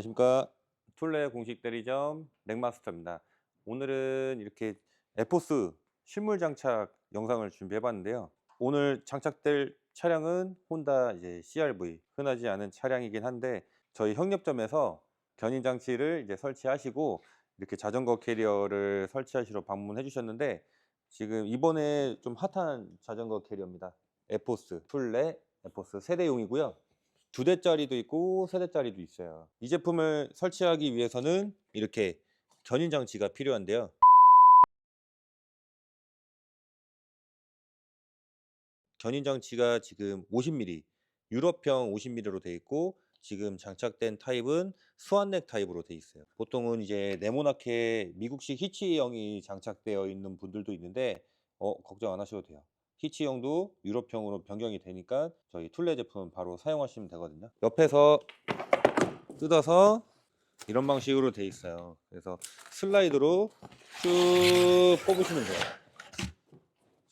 안녕하십니까. 툴레 공식 대리점 넥마스터입니다. 오늘은 이렇게 에포스 실물 장착 영상을 준비해 봤는데요. 오늘 장착될 차량은 혼다 이제 CRV 흔하지 않은 차량이긴 한데 저희 협력점에서 견인 장치를 이제 설치하시고 이렇게 자전거 캐리어를 설치하시러 방문해 주셨는데 지금 이번에 좀 핫한 자전거 캐리어입니다. 에포스 툴레 에포스 세대용이고요 두 대짜리도 있고 세 대짜리도 있어요. 이 제품을 설치하기 위해서는 이렇게 견인 장치가 필요한데요. 견인 장치가 지금 50mm, 유럽형 50mm로 되어 있고 지금 장착된 타입은 스완넥 타입으로 되어 있어요. 보통은 이제 네모나게 미국식 히치형이 장착되어 있는 분들도 있는데 어, 걱정 안 하셔도 돼요. 히치형도 유럽형으로 변경이 되니까 저희 툴레 제품 바로 사용하시면 되거든요. 옆에서 뜯어서 이런 방식으로 돼 있어요. 그래서 슬라이드로 쭉 뽑으시면 돼요.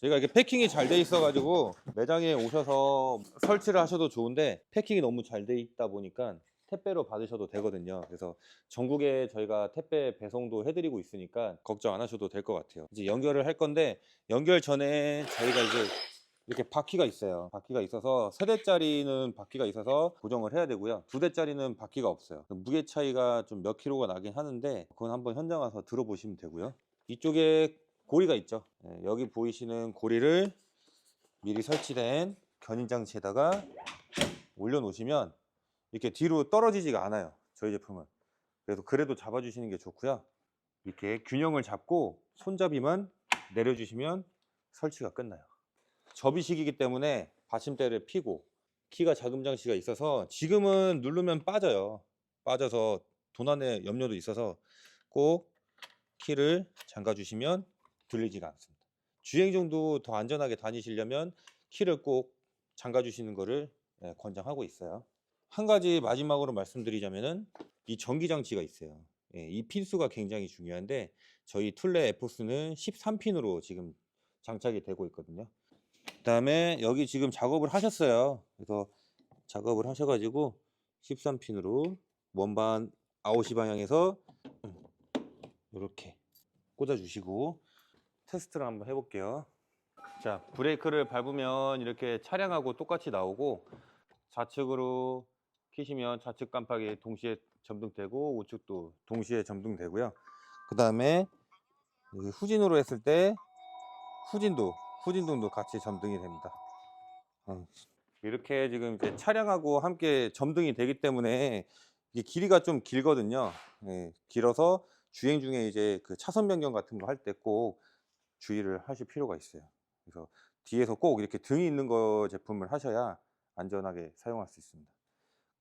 저희가 이게 패킹이 잘 돼 있어가지고 매장에 오셔서 설치를 하셔도 좋은데 패킹이 너무 잘 돼 있다 보니까 택배로 받으셔도 되거든요. 그래서 전국에 저희가 택배 배송도 해드리고 있으니까 걱정 안 하셔도 될 것 같아요. 이제 연결을 할 건데 연결 전에 저희가 이제 이렇게 바퀴가 있어요. 바퀴가 있어서 세 대짜리는 바퀴가 있어서 고정을 해야 되고요. 두 대짜리는 바퀴가 없어요. 무게 차이가 좀 몇 킬로가 나긴 하는데 그건 한번 현장 와서 들어보시면 되고요. 이쪽에 고리가 있죠. 네, 여기 보이시는 고리를 미리 설치된 견인 장치에다가 올려 놓으시면 이렇게 뒤로 떨어지지가 않아요. 저희 제품은. 그래서 그래도 잡아주시는 게 좋고요. 이렇게 균형을 잡고 손잡이만 내려주시면 설치가 끝나요. 접이식이기 때문에 받침대를 피고 키가 자금 장치가 있어서 지금은 누르면 빠져요. 빠져서 도난의 염려도 있어서 꼭 키를 잠가 주시면 들리지가 않습니다. 주행 정도 더 안전하게 다니시려면 키를 꼭 잠가 주시는 것을 예, 권장하고 있어요. 한 가지 마지막으로 말씀드리자면은 이 전기 장치가 있어요. 예, 이 핀수가 굉장히 중요한데 저희 툴레 에포스는 13핀으로 지금 장착이 되고 있거든요. 그다음에 여기 지금 작업을 하셨어요. 그래서 작업을 하셔가지고 13핀으로 원반 아웃이 방향에서 이렇게 꽂아주시고 테스트를 한번 해볼게요. 자 브레이크를 밟으면 이렇게 차량하고 똑같이 나오고 좌측으로 키시면 좌측 깜빡이 동시에 점등되고 우측도 동시에 점등되고요. 그 다음에 후진으로 했을 때 후진도 후진등도 같이 점등이 됩니다. 어, 이렇게 지금 이제 차량하고 함께 점등이 되기 때문에 이게 길이가 좀 길거든요. 예, 길어서 주행 중에 이제 그 차선 변경 같은 거 할 때 꼭 주의를 하실 필요가 있어요. 그래서 뒤에서 꼭 이렇게 등이 있는 거 제품을 하셔야 안전하게 사용할 수 있습니다.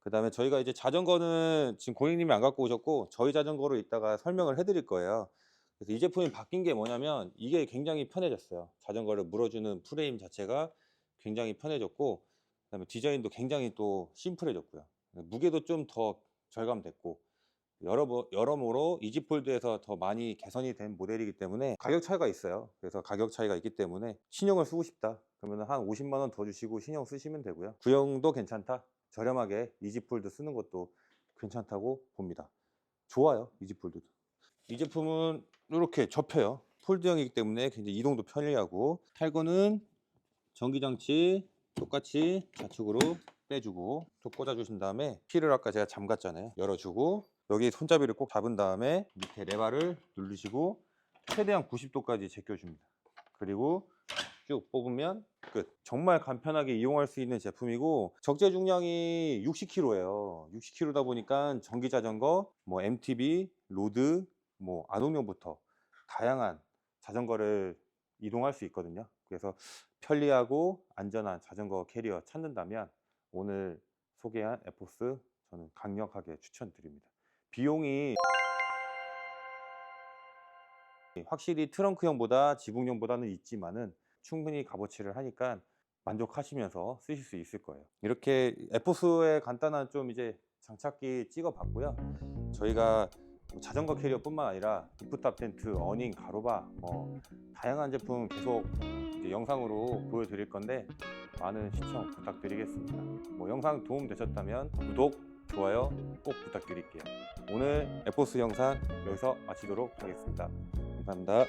그 다음에 저희가 이제 자전거는 지금 고객님이 안 갖고 오셨고 저희 자전거로 이따가 설명을 해드릴 거예요. 그래서 이 제품이 바뀐 게 뭐냐면 이게 굉장히 편해졌어요. 자전거를 물어주는 프레임 자체가 굉장히 편해졌고 그 다음에 디자인도 굉장히 또 심플해졌고요. 무게도 좀 더 절감됐고 여러 여러모로 이지폴드에서 더 많이 개선이 된 모델이기 때문에 가격 차이가 있어요. 그래서 가격 차이가 있기 때문에 신형을 쓰고 싶다. 그러면 한 50만 원 더 주시고 신형 쓰시면 되고요. 구형도 괜찮다. 저렴하게 이지폴드 쓰는 것도 괜찮다고 봅니다. 좋아요, 이지폴드도. 이 제품은 이렇게 접혀요. 폴드형이기 때문에 굉장히 이동도 편리하고 탈거는 전기장치 똑같이 좌측으로 빼주고 또 꽂아주신 다음에 키를 아까 제가 잠갔잖아요. 열어주고 여기 손잡이를 꼭 잡은 다음에 밑에 레바를 누르시고 최대한 90도까지 제껴줍니다. 그리고 쭉 뽑으면 끝. 정말 간편하게 이용할 수 있는 제품이고 적재 중량이 60kg예요. 60kg다 보니까 전기 자전거, 뭐 MTB, 로드, 뭐 아동용부터 다양한 자전거를 이동할 수 있거든요. 그래서 편리하고 안전한 자전거 캐리어 찾는다면 오늘 소개한 에포스 저는 강력하게 추천드립니다. 비용이 확실히 트렁크형보다 지붕형보다는 있지만은 충분히 값어치를 하니까 만족하시면서 쓰실 수 있을 거예요. 이렇게 에포스의 간단한 좀 이제 장착기 찍어 봤고요. 저희가 뭐 자전거 캐리어 뿐만 아니라 루프탑 텐트, 어닝, 가로바 뭐 다양한 제품 계속 영상으로 보여드릴 건데 많은 시청 부탁드리겠습니다. 뭐 영상 도움 되셨다면 구독, 좋아요 꼭 부탁드릴게요. 오늘 에포스 영상 여기서 마치도록 하겠습니다. 감사합니다.